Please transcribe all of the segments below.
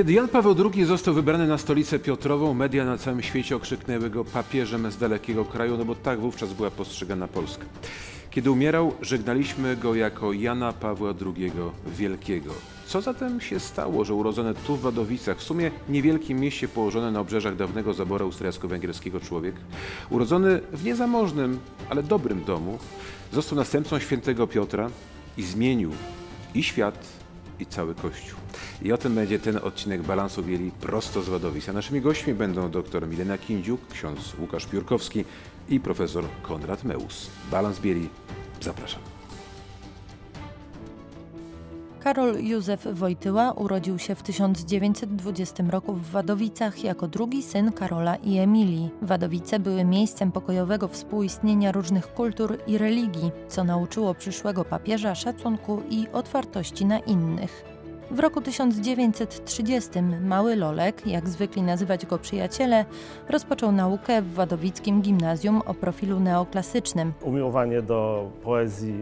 Kiedy Jan Paweł II został wybrany na stolicę Piotrową, media na całym świecie okrzyknęły go papieżem z dalekiego kraju, no bo tak wówczas była postrzegana Polska. Kiedy umierał, żegnaliśmy go jako Jana Pawła II Wielkiego. Co zatem się stało, że urodzony tu w Wadowicach, w sumie niewielkim mieście położone na obrzeżach dawnego zaboru austriacko-węgierskiego człowiek, urodzony w niezamożnym, ale dobrym domu, został następcą świętego Piotra i zmienił i świat, i cały Kościół. I o tym będzie ten odcinek Balansu Bieli prosto z Wadowic. A naszymi gośćmi będą dr Milena Kindziuk, ksiądz Łukasz Piórkowski i profesor Konrad Meus. Balans Bieli, zapraszam. Karol Józef Wojtyła urodził się w 1920 roku w Wadowicach jako drugi syn Karola i Emilii. Wadowice były miejscem pokojowego współistnienia różnych kultur i religii, co nauczyło przyszłego papieża szacunku i otwartości na innych. W roku 1930 mały Lolek, jak zwykli nazywać go przyjaciele, rozpoczął naukę w wadowickim gimnazjum o profilu neoklasycznym. umiłowanie do poezji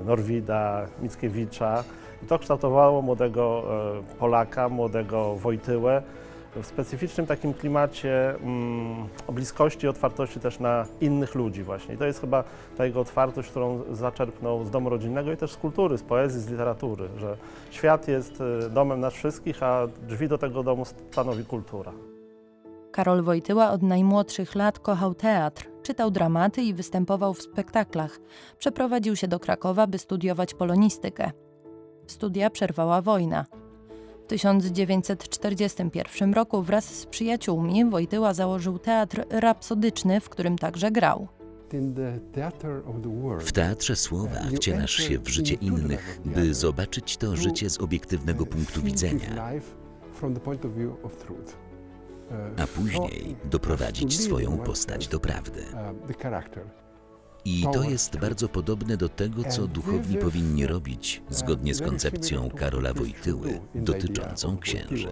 y, Norwida, Mickiewicza. I to kształtowało młodego y, Polaka, młodego Wojtyłę w specyficznym takim klimacie mm, bliskości i otwartości też na innych ludzi właśnie. I to jest chyba ta jego otwartość, którą zaczerpnął z domu rodzinnego i też z kultury, z poezji, z literatury, że świat jest y, domem nas wszystkich, a drzwi do tego domu stanowi kultura. Karol Wojtyła od najmłodszych lat kochał teatr, czytał dramaty i występował w spektaklach. Przeprowadził się do Krakowa, by studiować polonistykę. Studia przerwała wojna. W 1941 roku wraz z przyjaciółmi Wojtyła założył teatr rapsodyczny, w którym także grał. W teatrze słowa wcielasz się w życie innych, by zobaczyć to życie z obiektywnego punktu widzenia, a później doprowadzić swoją postać do prawdy. I to jest bardzo podobne do tego, co duchowni powinni robić, zgodnie z koncepcją Karola Wojtyły dotyczącą księży.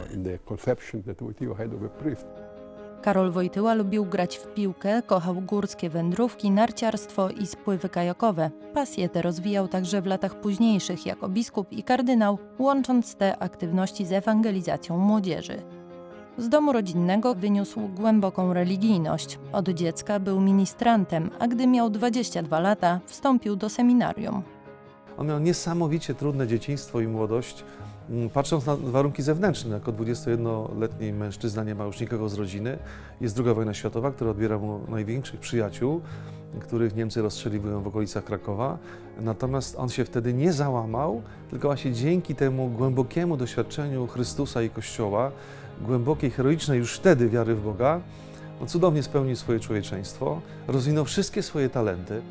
Karol Wojtyła lubił grać w piłkę, kochał górskie wędrówki, narciarstwo i spływy kajakowe. Pasję tę rozwijał także w latach późniejszych jako biskup i kardynał, łącząc te aktywności z ewangelizacją młodzieży. Z domu rodzinnego wyniósł głęboką religijność. Od dziecka był ministrantem, a gdy miał 22 lata, wstąpił do seminarium. On miał niesamowicie trudne dzieciństwo i młodość. Mm, Patrząc na warunki zewnętrzne, jako 21-letni mężczyzna nie ma już nikogo z rodziny. Jest druga wojna światowa, która odbiera mu największych przyjaciół, których Niemcy rozstrzeliwują w okolicach Krakowa. Natomiast on się wtedy nie załamał, tylko właśnie dzięki temu głębokiemu doświadczeniu Chrystusa i Kościoła, głębokiej, heroicznej już wtedy wiary w Boga, no cudownie spełnił swoje człowieczeństwo, rozwinął wszystkie swoje talenty.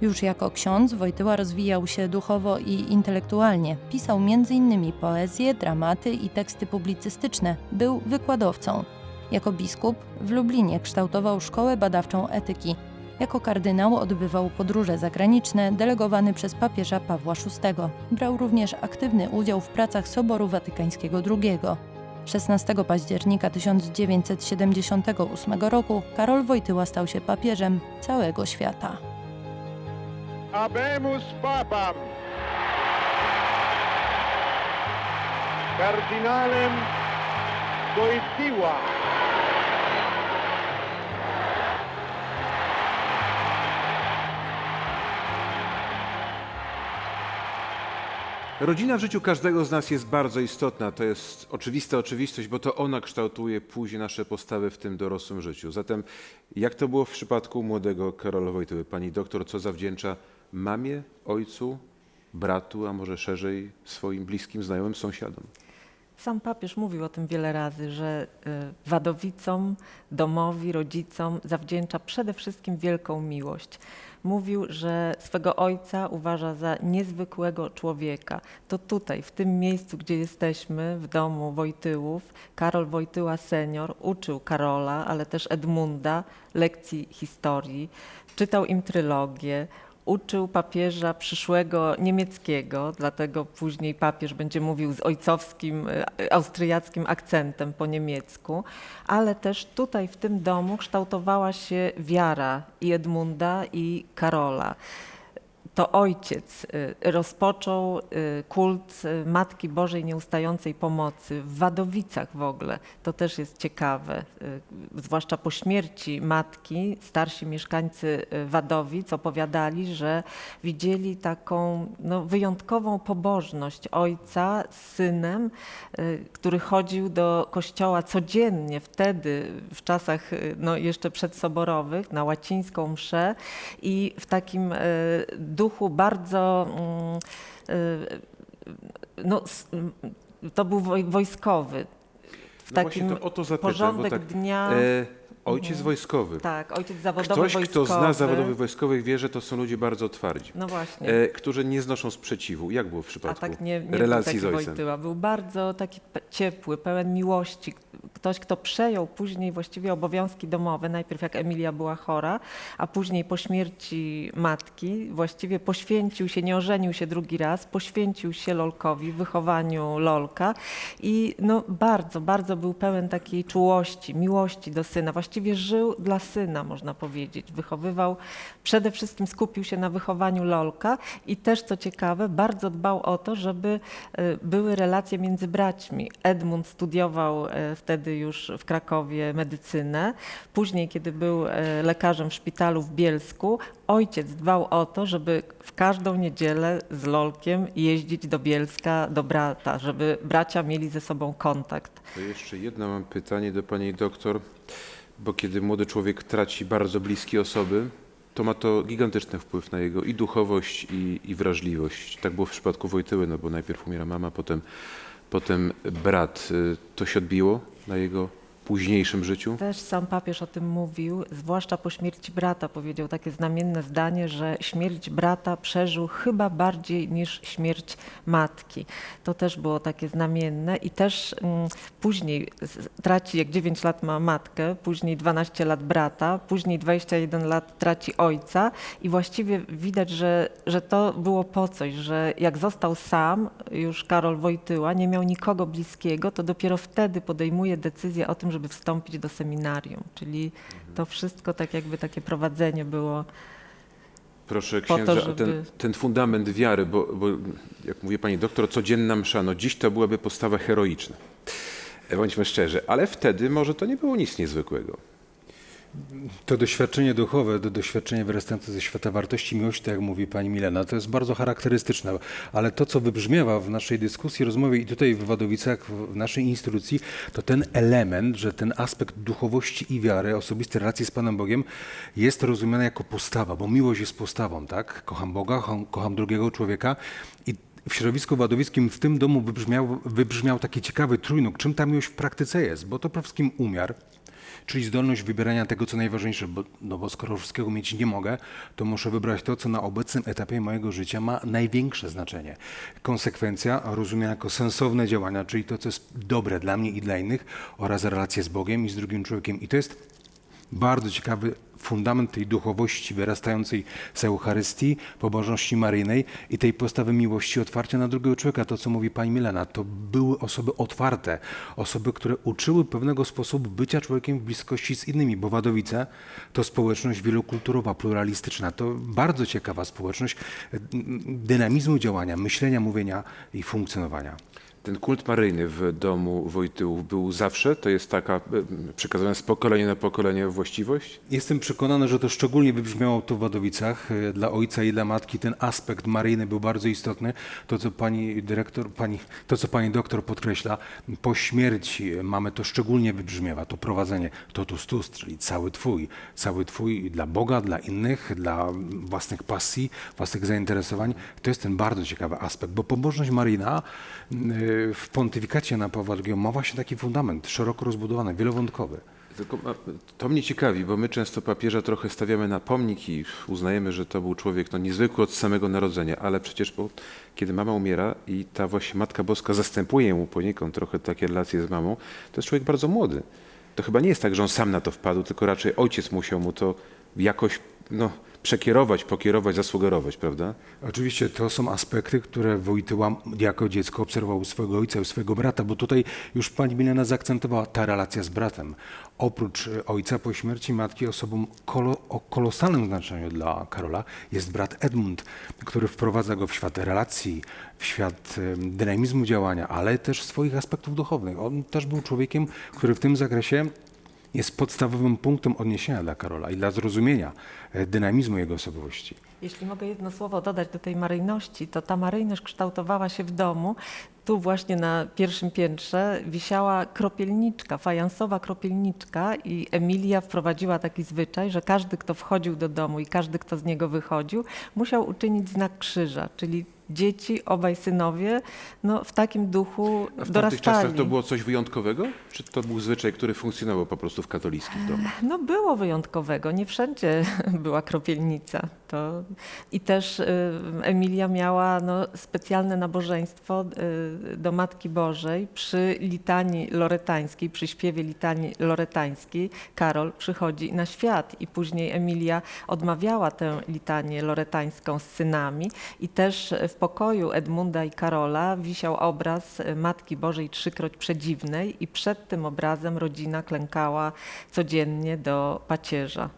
Już jako ksiądz Wojtyła rozwijał się duchowo i intelektualnie. Pisał m.in. poezję, dramaty i teksty publicystyczne. Był wykładowcą. Jako biskup w Lublinie kształtował szkołę badawczą etyki. Jako kardynał odbywał podróże zagraniczne delegowany przez papieża Pawła VI. Brał również aktywny udział w pracach Soboru Watykańskiego II. 16 października 1978 roku Karol Wojtyła stał się papieżem całego świata. Habemus Papam. Kardynałem Wojtyła. Rodzina w życiu każdego z nas jest bardzo istotna. To jest oczywista oczywistość, bo to ona kształtuje później nasze postawy w tym dorosłym życiu. Zatem jak to było w przypadku młodego Karola Wojtyły? Pani doktor co zawdzięcza mamie, ojcu, bratu, a może szerzej swoim bliskim, znajomym, sąsiadom? Sam papież mówił o tym wiele razy, że y, Wadowicom, domowi, rodzicom zawdzięcza przede wszystkim wielką miłość. Mówił, że swego ojca uważa za niezwykłego człowieka. To tutaj, w tym miejscu, gdzie jesteśmy, w domu Wojtyłów, Karol Wojtyła senior uczył Karola, ale też Edmunda lekcji historii, czytał im trylogię, uczył papieża przyszłego niemieckiego, dlatego później papież będzie mówił z ojcowskim, e, austriackim akcentem po niemiecku, ale też tutaj w tym domu kształtowała się wiara i Edmunda i Karola. To ojciec y, rozpoczął y, kult y, Matki Bożej Nieustającej Pomocy w Wadowicach w ogóle. To też jest ciekawe, zwłaszcza po śmierci matki, starsi mieszkańcy Wadowic opowiadali, że widzieli taką no, wyjątkową pobożność ojca z synem, który chodził do kościoła codziennie wtedy, w czasach no, jeszcze przedsoborowych, na łacińską mszę i w takim duchu bardzo mm, y, no, to był woj- wojskowy. W No takim to o to zapytam, porządek tak, dnia. e, ojciec wojskowy. tak, ojciec zawodowy Ktoś, wojskowy. kto zna zawodowych wojskowych, wie, że to są ludzie bardzo twardzi, No właśnie. e, którzy nie znoszą sprzeciwu. Jak było w A przypadku tak nie, nie był relacji taki z ojcem? Wojtyła. Był bardzo taki ciepły, pełen miłości. Ktoś, kto przejął później właściwie obowiązki domowe, najpierw jak Emilia była chora, a później po śmierci matki właściwie poświęcił się, nie ożenił się drugi raz, poświęcił się Lolkowi, wychowaniu Lolka i no bardzo, bardzo był pełen takiej czułości, miłości do syna. Właściwie żył dla syna, można powiedzieć. Wychowywał, przede wszystkim skupił się na wychowaniu Lolka i też, co ciekawe, bardzo dbał o to, żeby e, były relacje między braćmi. Edmund studiował e, wtedy już w Krakowie medycynę. Później, kiedy był e, lekarzem w szpitalu w Bielsku, ojciec dbał o to, żeby w każdą niedzielę z Lolkiem jeździć do Bielska, do brata, żeby bracia mieli ze sobą kontakt. To jeszcze jedno mam pytanie do pani doktor, bo kiedy młody człowiek traci bardzo bliskie osoby, to ma to gigantyczny wpływ na jego i duchowość, i, i wrażliwość. Tak było w przypadku Wojtyły, no bo najpierw umiera mama, potem, potem brat. Y, To się odbiło na jego późniejszym życiu? Też sam papież o tym mówił, zwłaszcza po śmierci brata. Powiedział takie znamienne zdanie, że śmierć brata przeżył chyba bardziej niż śmierć matki. To też było takie znamienne i też mm, później traci, jak 9 lat ma matkę, później 12 lat brata, później 21 lat traci ojca i właściwie widać, że, że to było po coś, że jak został sam, już Karol Wojtyła, nie miał nikogo bliskiego, to dopiero wtedy podejmuje decyzję o tym, żeby wstąpić do seminarium. Czyli to wszystko tak jakby takie prowadzenie było. Proszę to, księdza, a żeby- ten, ten fundament wiary, bo, bo jak mówi pani doktor, codzienna msza, no dziś to byłaby postawa heroiczna. E, Bądźmy szczerzy, ale wtedy może to nie było nic niezwykłego. To doświadczenie duchowe, to doświadczenie wyrastające ze świata wartości miłości, tak jak mówi pani Milena, to jest bardzo charakterystyczne. Ale to, co wybrzmiewa w naszej dyskusji, rozmowie i tutaj w Wadowicach, w naszej instytucji, to ten element, że ten aspekt duchowości i wiary, osobistej relacji z Panem Bogiem jest rozumiany jako postawa, bo miłość jest postawą, tak? Kocham Boga, kocham, kocham drugiego człowieka i w środowisku wadowickim w tym domu wybrzmiał, wybrzmiał taki ciekawy trójnóg, czym ta miłość w praktyce jest, bo to przede wszystkim umiar, Czyli zdolność wybierania tego, co najważniejsze, bo, no bo skoro wszystkiego mieć nie mogę, to muszę wybrać to, co na obecnym etapie mojego życia ma największe znaczenie. Konsekwencja rozumiana jako sensowne działania, czyli to, co jest dobre dla mnie i dla innych, oraz relacje z Bogiem i z drugim człowiekiem. I to jest bardzo ciekawy fundament tej duchowości wyrastającej z Eucharystii, pobożności maryjnej i tej postawy miłości otwarcia na drugiego człowieka. To, co mówi pani Milena, to były osoby otwarte, osoby, które uczyły pewnego sposobu bycia człowiekiem w bliskości z innymi, bo Wadowice to społeczność wielokulturowa, pluralistyczna. To bardzo ciekawa społeczność dynamizmu działania, myślenia, mówienia i funkcjonowania. Ten kult maryjny w domu Wojtyłów był zawsze? To jest taka e, przekazywana z pokolenia na pokolenie właściwość? Jestem przekonany, że to szczególnie wybrzmiało to w Wadowicach. E, Dla ojca i dla matki ten aspekt maryjny był bardzo istotny. To, co pani dyrektor, pani, to, co pani doktor podkreśla, po śmierci mamy to szczególnie wybrzmiewa, to prowadzenie totus tus, czyli cały twój, cały twój dla Boga, dla innych, dla własnych pasji, własnych zainteresowań. To jest ten bardzo ciekawy aspekt, bo pobożność maryjna w pontyfikacie Jana Pawła II ma właśnie taki fundament, szeroko rozbudowany, wielowątkowy. Tylko to mnie ciekawi, bo my często papieża trochę stawiamy na pomnik i uznajemy, że to był człowiek no, niezwykły od samego narodzenia, ale przecież bo, kiedy mama umiera i ta właśnie Matka Boska zastępuje mu poniekąd trochę takie relacje z mamą, to jest człowiek bardzo młody. To chyba nie jest tak, że on sam na to wpadł, tylko raczej ojciec musiał mu to jakoś no, przekierować, pokierować, zasugerować, prawda? Oczywiście to są aspekty, które Wojtyła jako dziecko obserwował u swojego ojca u swojego brata, bo tutaj już pani Milena zaakcentowała ta relacja z bratem. Oprócz e, ojca po śmierci matki osobą kolo, o kolosalnym znaczeniu dla Karola jest brat Edmund, który wprowadza go w świat relacji, w świat dynamizmu działania, ale też swoich aspektów duchowych. On też był człowiekiem, który w tym zakresie jest podstawowym punktem odniesienia dla Karola i dla zrozumienia e, dynamizmu jego osobowości. Jeśli mogę jedno słowo dodać do tej maryjności, to ta maryjność kształtowała się w domu. Tu właśnie na pierwszym piętrze wisiała kropielniczka, fajansowa kropielniczka i Emilia wprowadziła taki zwyczaj, że każdy, kto wchodził do domu i każdy, kto z niego wychodził, musiał uczynić znak krzyża, czyli dzieci, obaj synowie, no, w takim duchu A w dorastali. czasach to było coś wyjątkowego? Czy to był zwyczaj, który funkcjonował po prostu w katolickich domach? No było wyjątkowego, nie wszędzie była kropielnica. To... I też y, Emilia miała no, specjalne nabożeństwo y, do Matki Bożej przy litanii loretańskiej, przy śpiewie litanii loretańskiej. Karol przychodzi na świat i później Emilia odmawiała tę litanię loretańską z synami i też w pokoju Edmunda i Karola wisiał obraz Matki Bożej trzykroć przedziwnej i przed tym obrazem rodzina klękała codziennie do pacierza.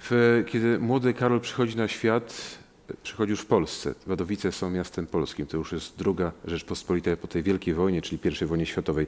W, kiedy młody Karol przychodzi na świat, przychodzi już w Polsce. Wadowice są miastem polskim. To już jest druga Rzeczpospolita po tej Wielkiej Wojnie, czyli I wojnie światowej.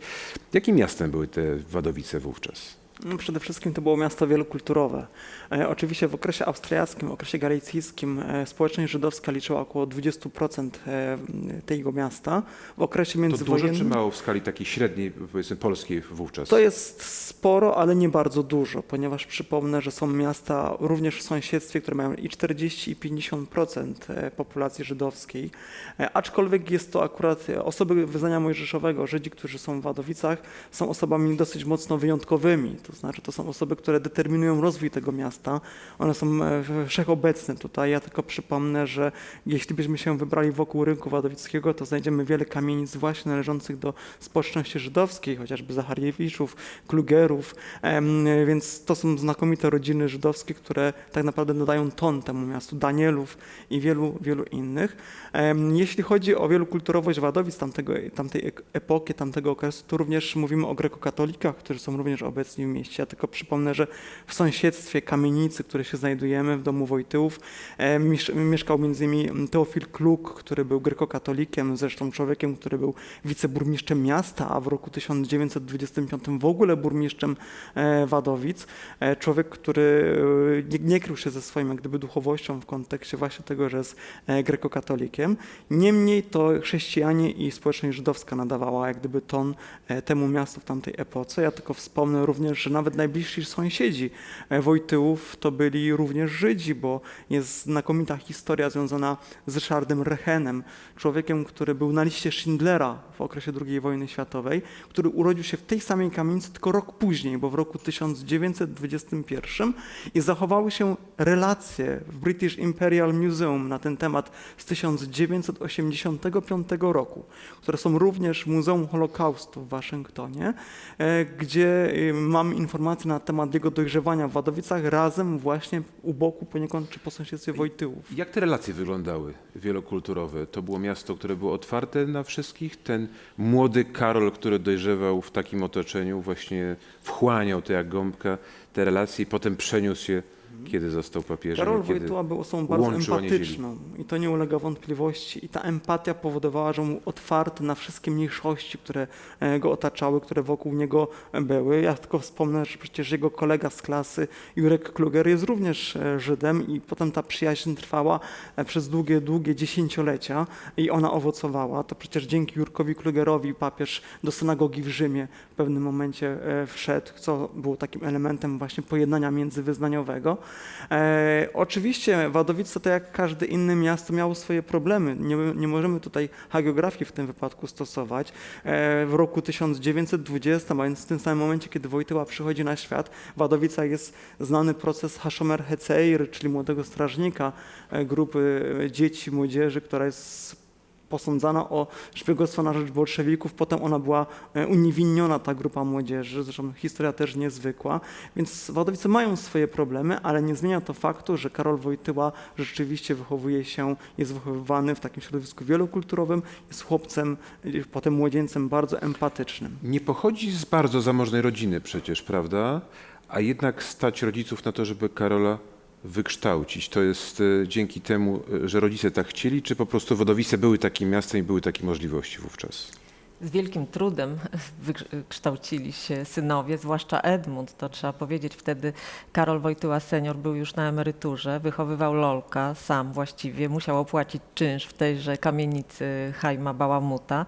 Jakim miastem były te Wadowice wówczas? No, Przede wszystkim to było miasto wielokulturowe. E, oczywiście w okresie austriackim, w okresie galijskim e, społeczność żydowska liczyła około 20% e, tego miasta. W okresie To dużo międzywojennym czy mało w skali takiej średniej, powiedzmy, polskiej wówczas? to jest sporo, ale nie bardzo dużo, ponieważ przypomnę, że są miasta również w sąsiedztwie, które mają i 40 i 50% e, populacji żydowskiej. Aczkolwiek jest to akurat osoby wyznania mojżeszowego, Żydzi, którzy są w Wadowicach, są osobami dosyć mocno wyjątkowymi. To znaczy, to są osoby, które determinują rozwój tego miasta. One są e, wszechobecne tutaj. Ja tylko przypomnę, że jeśli byśmy się wybrali wokół rynku wadowickiego, to znajdziemy wiele kamienic właśnie należących do społeczności żydowskiej, chociażby Zachariewiczów, Klugerów, więc to są znakomite rodziny żydowskie, które tak naprawdę nadają ton temu miastu, Danielów i wielu, wielu innych. Jeśli chodzi o wielokulturowość Wadowic tamtego, tamtej epoki, tamtego okresu, to również mówimy o grekokatolikach, którzy są również obecni w mieście. Ja tylko przypomnę, że w sąsiedztwie kamienicy, w której się znajdujemy, w domu Wojtyłów, e, miesz- mieszkał m.in. Teofil Kluk, który był grekokatolikiem, zresztą człowiekiem, który był wiceburmistrzem miasta, a w roku 1925 w ogóle burmistrzem e, Wadowic. E, Człowiek, który nie, nie krył się ze swoją jak gdyby duchowością w kontekście właśnie tego, że jest grekokatolikiem. Niemniej to chrześcijanie i społeczność żydowska nadawała jak gdyby ton temu miastu w tamtej epoce. Ja tylko wspomnę również, że nawet najbliżsi sąsiedzi e, Wojtyłów to byli również Żydzi, bo jest znakomita historia związana z Ryszardem Rechenem, człowiekiem, który był na liście Schindlera w okresie II wojny światowej, który urodził się w tej samej kamienicy, tylko rok później, bo w roku 1921 i zachowały się relacje w British Imperial Museum na ten temat z 1985 roku, które są również Muzeum Holokaustu w Waszyngtonie, e, gdzie e, mamy informacje na temat jego dojrzewania w Wadowicach razem właśnie u boku poniekąd czy po sąsiedztwie Wojtyłów. Jak te relacje wyglądały wielokulturowe? To było miasto, które było otwarte na wszystkich? Ten młody Karol, który dojrzewał w takim otoczeniu, właśnie wchłaniał to jak gąbka te relacje i potem przeniósł się, kiedy został papieżem. Karol kiedy Wojtyła był osobą bardzo empatyczną i to nie ulega wątpliwości. I ta empatia powodowała, że był otwarty na wszystkie mniejszości, które e, go otaczały, które wokół niego były. Ja tylko wspomnę, że przecież jego kolega z klasy, Jurek Kluger, jest również e, Żydem i potem ta przyjaźń trwała e, przez długie, długie dziesięciolecia i ona owocowała. To przecież dzięki Jurkowi Klugerowi papież do synagogi w Rzymie w pewnym momencie e, wszedł, co było takim elementem właśnie pojednania międzywyznaniowego. E, oczywiście Wadowice, to jak każde inne miasto, miało swoje problemy. Nie, nie możemy tutaj hagiografii w tym wypadku stosować. E, w roku 1920, a więc w tym samym momencie, kiedy Wojtyła przychodzi na świat, w Wadowicach jest znany proces Hashomer Heceir, czyli młodego strażnika e, grupy dzieci, młodzieży, która jest posądzana o szpiegostwo na rzecz bolszewików. Potem ona była e, uniewinniona, ta grupa młodzieży. Zresztą historia też niezwykła. Więc Wadowice mają swoje problemy, ale nie zmienia to faktu, że Karol Wojtyła rzeczywiście wychowuje się, jest wychowywany w takim środowisku wielokulturowym, jest chłopcem, y, potem młodzieńcem bardzo empatycznym. Nie pochodzi z bardzo zamożnej rodziny przecież, prawda? A jednak stać rodziców na to, żeby Karola wykształcić. To jest e, dzięki temu, e, że rodzice tak chcieli, czy po prostu Wodowice były takim miastem i były takie możliwości wówczas? Z wielkim trudem wykształcili się synowie, zwłaszcza Edmund, to trzeba powiedzieć. Wtedy Karol Wojtyła senior był już na emeryturze, wychowywał Lolka sam właściwie, musiał opłacić czynsz w tejże kamienicy Hajma Bałamuta.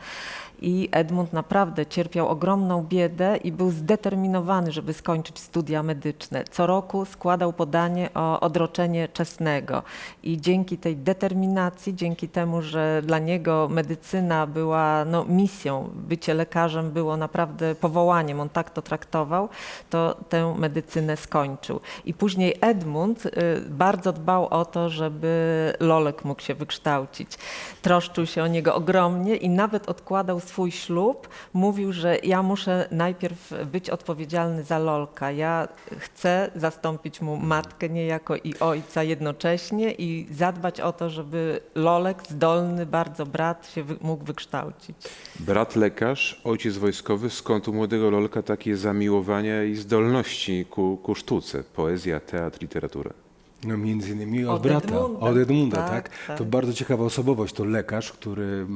I Edmund naprawdę cierpiał ogromną biedę i był zdeterminowany, żeby skończyć studia medyczne. Co roku składał podanie o odroczenie czesnego. I dzięki tej determinacji, dzięki temu, że dla niego medycyna była no, misją, bycie lekarzem było naprawdę powołaniem, on tak to traktował, to tę medycynę skończył. I później Edmund y, bardzo dbał o to, żeby Lolek mógł się wykształcić. Troszczył się o niego ogromnie i nawet odkładał swój ślub. Mówił, że ja muszę najpierw być odpowiedzialny za Lolka. Ja chcę zastąpić mu matkę niejako i ojca jednocześnie i zadbać o to, żeby Lolek, zdolny bardzo brat, się mógł wykształcić. Brat lekarz, ojciec wojskowy, skąd u młodego Lolka takie zamiłowania i zdolności ku, ku sztuce, poezja, teatr, literatura? No między innymi od, Od brata, Edmunda. od Edmunda, tak, Tak, tak. To bardzo ciekawa osobowość, to lekarz, który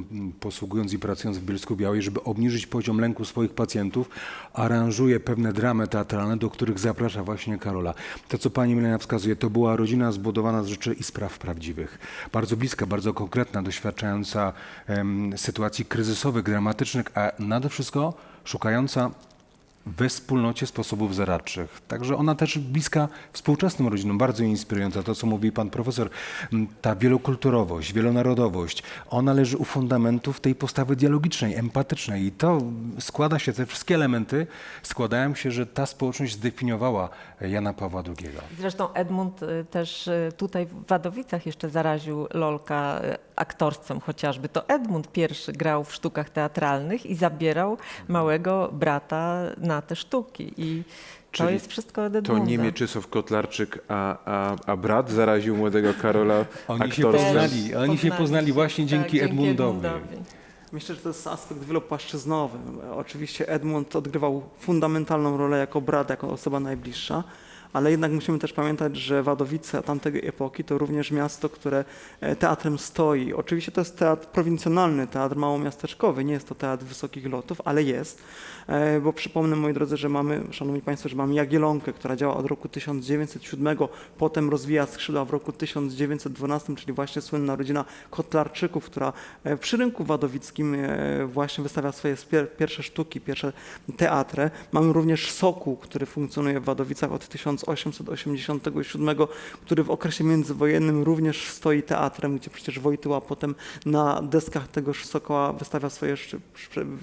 posługując i pracując w Bielsku Białej, żeby obniżyć poziom lęku swoich pacjentów, aranżuje pewne dramy teatralne, do których zaprasza właśnie Karola. To, co pani Milena wskazuje, to była rodzina zbudowana z rzeczy i spraw prawdziwych. Bardzo bliska, bardzo konkretna, doświadczająca sytuacji kryzysowych, dramatycznych, a nade wszystko szukająca we wspólnocie sposobów zaradczych. Także ona też bliska współczesnym rodzinom, bardzo inspirująca. To, co mówi pan profesor, ta wielokulturowość, wielonarodowość, ona leży u fundamentów tej postawy dialogicznej, empatycznej i to składa się, te wszystkie elementy składają się, że ta społeczność zdefiniowała Jana Pawła II. Zresztą Edmund y, też y, tutaj w Wadowicach jeszcze zaraził Lolka y, aktorstwem chociażby. To Edmund pierwszy grał w sztukach teatralnych i zabierał małego brata na te sztuki. I to Czyli jest wszystko od To Edmunda. nie Mieczysław Kotlarczyk, a, a, a brat zaraził młodego Karola Oni się aktorstwem. poznali, oni się poznali właśnie tak, dzięki Edmundowi. Myślę, że to jest aspekt wielopłaszczyznowy. Oczywiście Edmund odgrywał fundamentalną rolę jako brat, jako osoba najbliższa, ale jednak musimy też pamiętać, że Wadowice tamtej epoki to również miasto, które e, teatrem stoi. Oczywiście to jest teatr prowincjonalny, teatr małomiasteczkowy, nie jest to teatr wysokich lotów, ale jest, E, bo przypomnę moi drodzy, że mamy, szanowni państwo, że mamy Jagiellonkę, która działa od roku 1907, potem rozwija skrzydła w roku 1912, czyli właśnie słynna rodzina Kotlarczyków, która e, przy rynku wadowickim właśnie wystawia swoje pierwsze sztuki, pierwsze teatry. Mamy również Sokół, który funkcjonuje w Wadowicach od 1887, który w okresie międzywojennym również stoi teatrem, gdzie przecież Wojtyła potem na deskach tegoż Sokoła wystawia swoje,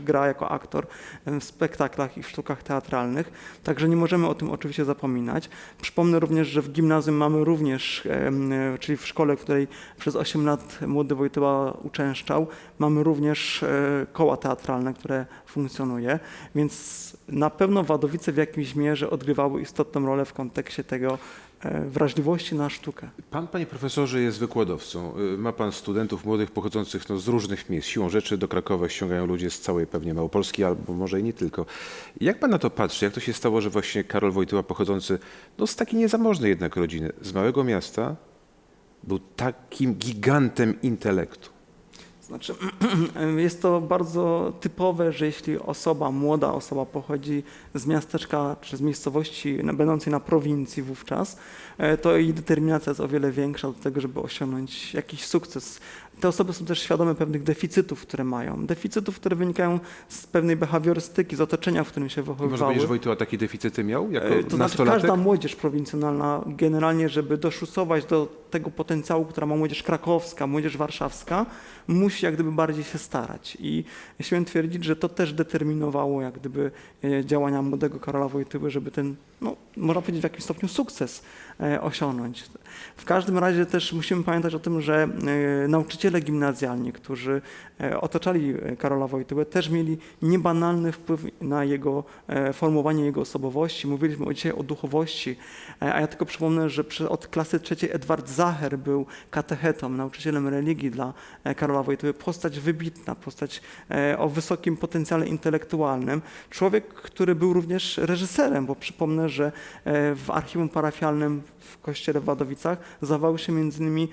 gra jako aktor w spektaklach i w sztukach teatralnych. Także nie możemy o tym oczywiście zapominać. Przypomnę również, że w gimnazjum mamy również, e, czyli w szkole, w której przez 8 lat młody Wojtyła uczęszczał, mamy również e, koła teatralne, które funkcjonuje, więc na pewno Wadowice w jakimś mierze odgrywały istotną rolę w kontekście tego e, wrażliwości na sztukę. Pan, panie profesorze, jest wykładowcą. Y, Ma pan studentów młodych pochodzących no, z różnych miejsc. Siłą rzeczy do Krakowa ściągają ludzie z całej pewnie Małopolski, albo może i nie tylko. Jak pan na to patrzy? Jak to się stało, że właśnie Karol Wojtyła pochodzący no, z takiej niezamożnej jednak rodziny, z małego miasta, był takim gigantem intelektu? Znaczy, jest to bardzo typowe, że jeśli osoba, młoda osoba pochodzi z miasteczka czy z miejscowości będącej na prowincji wówczas, e, to jej determinacja jest o wiele większa do tego, żeby osiągnąć jakiś sukces. Te osoby są też świadome pewnych deficytów, które mają. Deficytów, które wynikają z pewnej behawiorystyki, z otoczenia, w którym się wychowywały. powiedzieć, że Wojtyła takie deficyty miał jako E, To znaczy każda młodzież prowincjonalna generalnie, żeby doszusować do tego potencjału, która ma młodzież krakowska, młodzież warszawska, musi jak gdyby bardziej się starać. I śmiem twierdzić, że to też determinowało jak gdyby e, działania młodego Karola Wojtyły, żeby ten, no, można powiedzieć w jakimś stopniu sukces e, osiągnąć. W każdym razie też musimy pamiętać o tym, że e, nauczyciele gimnazjalni, którzy e, otaczali e, Karola Wojtyłę, też mieli niebanalny wpływ na jego e, formowanie jego osobowości. Mówiliśmy dzisiaj o duchowości, e, a ja tylko przypomnę, że od klasy trzeciej Edward Zacher był katechetą, nauczycielem religii dla e, Karola Wojtyły. Postać wybitna, postać e, o wysokim potencjale intelektualnym. Człowiek, który był również reżyserem, bo przypomnę, że e, w archiwum parafialnym w kościele w Wadowicach zawały się między innymi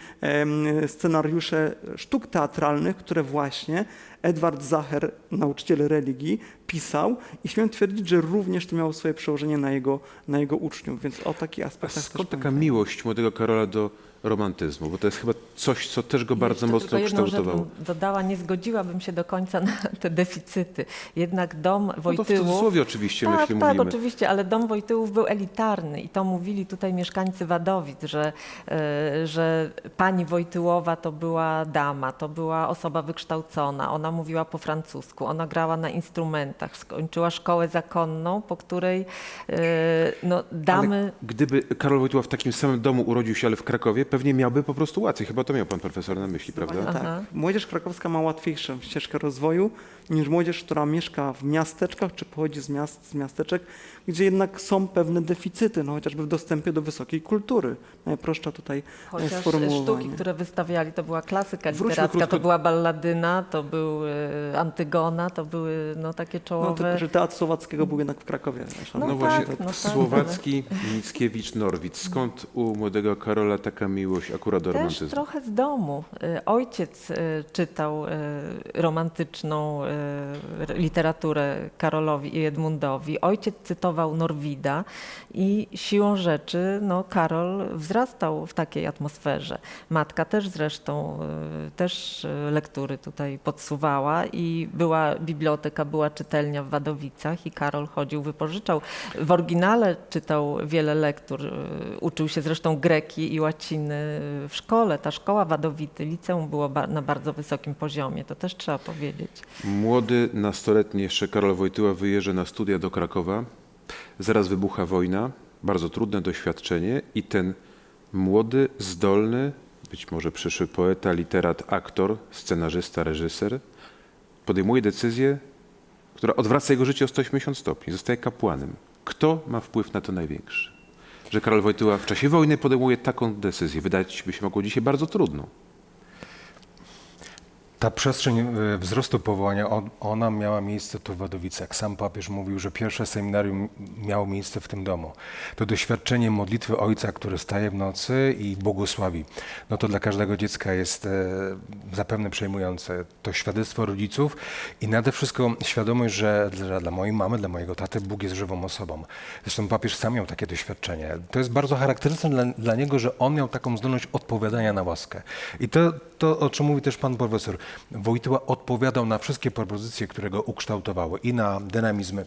scenariusze sztuk teatralnych, które właśnie Edward Zacher, nauczyciel religii, pisał i śmiem twierdzić, że również to miało swoje przełożenie na jego, na jego uczniów, więc o takich A aspektach skąd taka pamiętajmy. miłość młodego Karola do romantyzmu? Bo to jest chyba coś, co też go bardzo Jeszcze mocno kształtowało. dodała, nie zgodziłabym się do końca na te deficyty. Jednak dom No to w Wojtyłów... cudzysłowie oczywiście tak, myśli tak, mówimy. oczywiście, ale dom Wojtyłów był elitarny i to mówili tutaj mieszkańcy Wadowic, że, e, że pani Wojtyłowa to była dama, to była osoba wykształcona, ona mówiła po francusku, ona grała na instrumentach, skończyła szkołę zakonną, po której e, no, damy... Ale gdyby Karol Wojtyła w takim samym domu urodził się, ale w Krakowie, pewnie miałby po prostu łatwiej. Chyba to miał pan profesor na myśli, prawda? Aha. Tak. Młodzież krakowska ma łatwiejszą ścieżkę rozwoju niż młodzież, która mieszka w miasteczkach czy pochodzi z miast, z miasteczek, gdzie jednak są pewne deficyty, no chociażby w dostępie do wysokiej kultury. Najprostsza tutaj e, Chociaż sformułowanie. sztuki, które wystawiali, to była klasyka Wróćmy literacka, krótko- to była balladyna, to był e, Antygona, to były no, takie No czołowe... tylko, że teatr Słowackiego był jednak w Krakowie. No, tak, właśnie, no tak, Słowacki, Mickiewicz, Norwid. Skąd u młodego Karola taka miłość akurat do Też romantyzmu? trochę z domu. E, Ojciec e, czytał e, romantyczną e, literaturę Karolowi i Edmundowi. Ojciec cytował Norwida i siłą rzeczy no, Karol wzrastał w takiej atmosferze. Matka też zresztą e, też e, lektury tutaj podsuwała i była biblioteka, była czytelnia w Wadowicach i Karol chodził, wypożyczał. W oryginale czytał wiele lektur, e, uczył się zresztą greki i łaciny w szkole. Ta szkoła Wadowity, liceum było na bardzo wysokim poziomie, to też trzeba powiedzieć. Młody, nastoletni jeszcze Karol Wojtyła wyjeżdża na studia do Krakowa. Zaraz wybucha wojna, bardzo trudne doświadczenie i ten młody, zdolny, być może przyszły poeta, literat, aktor, scenarzysta, reżyser, podejmuje decyzję, która odwraca jego życie o 180 stopni. Zostaje kapłanem. Kto ma wpływ na to największy? Że Karol Wojtyła w czasie wojny podejmuje taką decyzję. Wydać by się mogło dzisiaj bardzo trudną. Ta przestrzeń e, wzrostu powołania, on- ona miała miejsce tu w Wadowicach. Sam papież mówił, że pierwsze seminarium miało miejsce w tym domu. To doświadczenie modlitwy ojca, który staje w nocy i błogosławi, no to dla każdego dziecka jest e, zapewne przejmujące. To świadectwo rodziców i nade wszystko świadomość, że dla mojej mamy, dla mojego taty Bóg jest żywą osobą. Zresztą papież sam miał takie doświadczenie. To jest bardzo charakterystyczne dla, dla niego, że on miał taką zdolność odpowiadania na łaskę. I to, to, o czym mówi też pan profesor, Wojtyła odpowiadał na wszystkie propozycje, które go ukształtowały i na dynamizm y,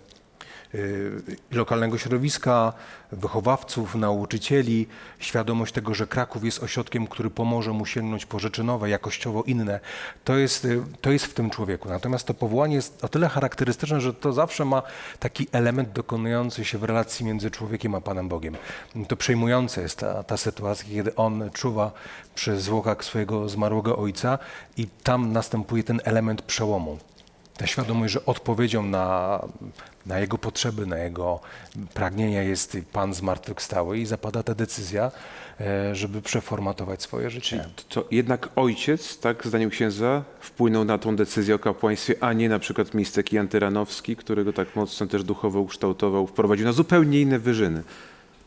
lokalnego środowiska, wychowawców, nauczycieli, świadomość tego, że Kraków jest ośrodkiem, który pomoże mu sięgnąć po rzeczy nowe, jakościowo inne. To jest, y, to jest w tym człowieku. Natomiast to powołanie jest o tyle charakterystyczne, że to zawsze ma taki element dokonujący się w relacji między człowiekiem a Panem Bogiem. To przejmujące jest ta, ta sytuacja, kiedy on czuwa przy zwłokach swojego zmarłego ojca i tam następuje ten element przełomu ta świadomość, że odpowiedzią na, na jego potrzeby, na jego pragnienia jest Pan zmartwychwstały i zapada ta decyzja, e, żeby przeformatować swoje życie. To jednak ojciec, tak, zdaniem księdza, wpłynął na tą decyzję o kapłaństwie, a nie na przykład Mistek Antyranowski, którego tak mocno też duchowo ukształtował, wprowadził na zupełnie inne wyżyny.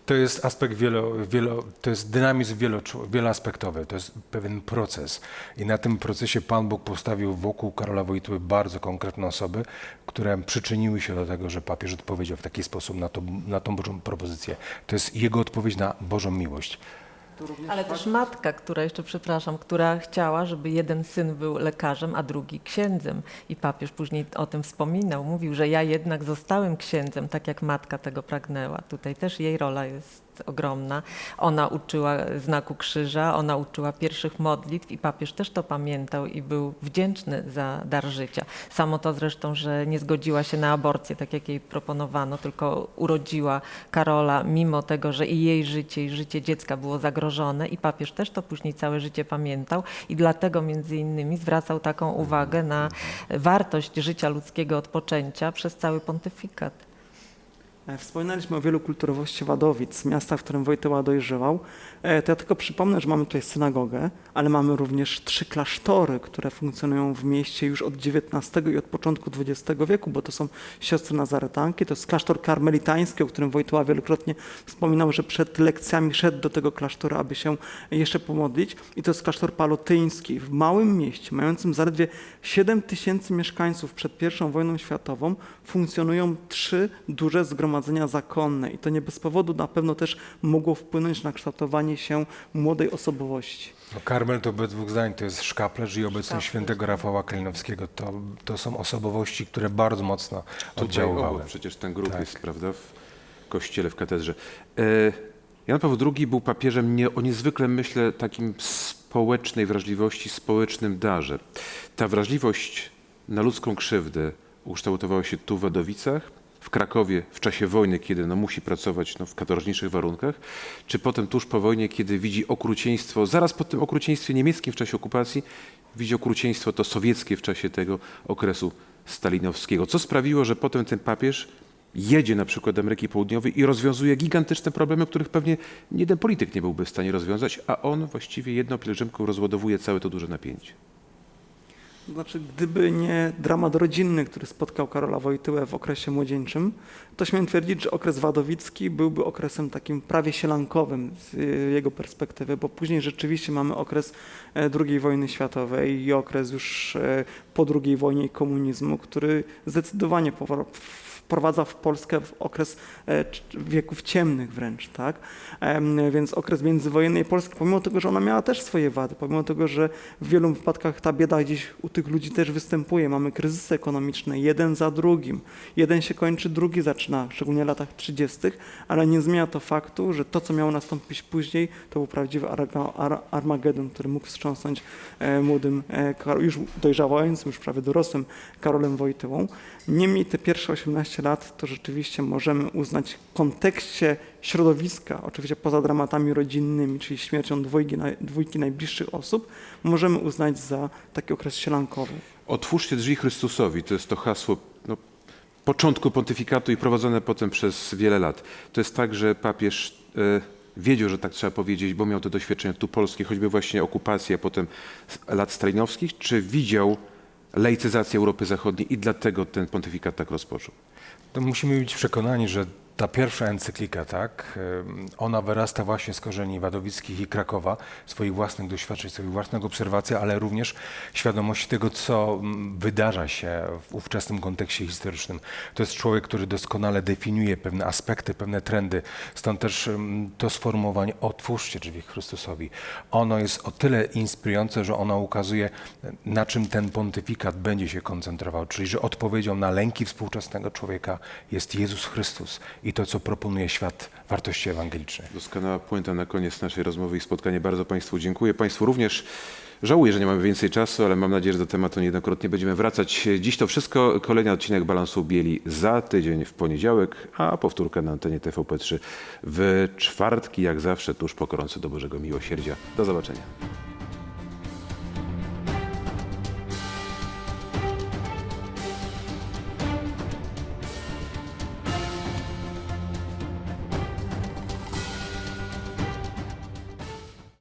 To jest aspekt wielo, wielo, to jest dynamizm wielo, wieloaspektowy, to jest pewien proces. I na tym procesie Pan Bóg postawił wokół Karola Wojtyły bardzo konkretne osoby, które przyczyniły się do tego, że papież odpowiedział w taki sposób na, to, na tą Bożą propozycję. To jest jego odpowiedź na Bożą miłość. Ale też matka, która jeszcze, przepraszam, która chciała, żeby jeden syn był lekarzem, a drugi księdzem. I papież później o tym wspominał. Mówił, że ja jednak zostałem księdzem, tak jak matka tego pragnęła. Tutaj też jej rola jest ogromna. Ona uczyła znaku krzyża, ona uczyła pierwszych modlitw i papież też to pamiętał i był wdzięczny za dar życia. Samo to zresztą, że nie zgodziła się na aborcję, tak jak jej proponowano, tylko urodziła Karola, mimo tego, że i jej życie, i życie dziecka było zagrożone i papież też to później całe życie pamiętał i dlatego między innymi zwracał taką uwagę na wartość życia ludzkiego od poczęcia przez cały pontyfikat. E, Wspominaliśmy o wielu kulturowości Wadowic, miasta, w którym Wojtyła dojrzewał. E, To ja tylko przypomnę, że mamy tutaj synagogę, ale mamy również trzy klasztory, które funkcjonują w mieście już od XIX i od początku XX wieku, bo to są siostry nazaretanki. To jest klasztor karmelitański, o którym Wojtyła wielokrotnie wspominał, że przed lekcjami szedł do tego klasztoru, aby się jeszcze pomodlić. I to jest klasztor palotyński w małym mieście, mającym zaledwie 7 tysięcy mieszkańców przed I wojną światową, funkcjonują trzy duże zgromadzenia zakonne. I to nie bez powodu na pewno też mogło wpłynąć na kształtowanie się młodej osobowości. No, Karmel to bez dwóch zdań, to jest szkaplerz i obecność Szkaplerz, świętego. Rafała Kalinowskiego. To, to są osobowości, które bardzo mocno Tutaj oddziaływały. przecież ten grób Tak. jest, prawda, w kościele, w katedrze. E, Jan Paweł II był papieżem nie, o niezwykle, myślę, takim społecznej wrażliwości, społecznym darze. Ta wrażliwość na ludzką krzywdę ukształtowała się tu w Wadowicach, w Krakowie w czasie wojny, kiedy no, musi pracować no, w katorżniczych warunkach, czy potem tuż po wojnie, kiedy widzi okrucieństwo, zaraz po tym okrucieństwie niemieckim w czasie okupacji, widzi okrucieństwo to sowieckie w czasie tego okresu stalinowskiego. Co sprawiło, że potem ten papież jedzie na przykład do Ameryki Południowej i rozwiązuje gigantyczne problemy, których pewnie nie jeden polityk nie byłby w stanie rozwiązać, a on właściwie jedną pielgrzymką rozładowuje całe to duże napięcie. Znaczy, gdyby nie dramat rodzinny, który spotkał Karola Wojtyłę w okresie młodzieńczym, to śmiem twierdzić, że okres wadowicki byłby okresem takim prawie sielankowym z y, jego perspektywy, bo później rzeczywiście mamy okres e, II wojny światowej i okres już e, po II wojnie komunizmu, który zdecydowanie wprowadza w Polskę w okres e, wieków ciemnych wręcz, tak? Więc okres międzywojennej Polski, pomimo tego, że ona miała też swoje wady, pomimo tego, że w wielu wypadkach ta bieda gdzieś u tych ludzi też występuje, mamy kryzysy ekonomiczne, jeden za drugim, jeden się kończy, drugi zaczyna, szczególnie w latach 30., ale nie zmienia to faktu, że to, co miało nastąpić później, to był prawdziwy Armagedon, który mógł wstrząsnąć e, młodym, e, już dojrzałającym, już prawie dorosłym Karolem Wojtyłą. Niemniej te pierwsze 18 lat to rzeczywiście możemy uznać w kontekście środowiska, oczywiście poza dramatami rodzinnymi, czyli śmiercią dwójki, dwójki najbliższych osób, możemy uznać za taki okres sielankowy. Otwórzcie drzwi Chrystusowi, to jest to hasło no, początku pontyfikatu i prowadzone potem przez wiele lat. To jest tak, że papież e, wiedział, że tak trzeba powiedzieć, bo miał te doświadczenia tu polskie, choćby właśnie okupacji, a potem lat stalinowskich, czy widział laicyzację Europy Zachodniej i dlatego ten pontyfikat tak rozpoczął? To musimy być przekonani, że ta pierwsza encyklika, tak, ona wyrasta właśnie z korzeni wadowickich i Krakowa, swoich własnych doświadczeń, swoich własnych obserwacji, ale również świadomości tego, co mm, wydarza się w ówczesnym kontekście historycznym. To jest człowiek, który doskonale definiuje pewne aspekty, pewne trendy. Stąd też to sformułowanie otwórzcie drzwi Chrystusowi. Ono jest o tyle inspirujące, że ono ukazuje, na czym ten pontyfikat będzie się koncentrował, czyli że odpowiedzią na lęki współczesnego człowieka jest Jezus Chrystus i to, co proponuje świat wartości ewangelicznych. Doskonała puenta na koniec naszej rozmowy i spotkania. Bardzo Państwu dziękuję. Państwu również żałuję, że nie mamy więcej czasu, ale mam nadzieję, że do tematu niejednokrotnie będziemy wracać. Dziś to wszystko. Kolejny odcinek Balansu Bieli za tydzień w poniedziałek, a powtórka na antenie TVP3 w czwartki, jak zawsze, tuż po koronce do Bożego Miłosierdzia. Do zobaczenia.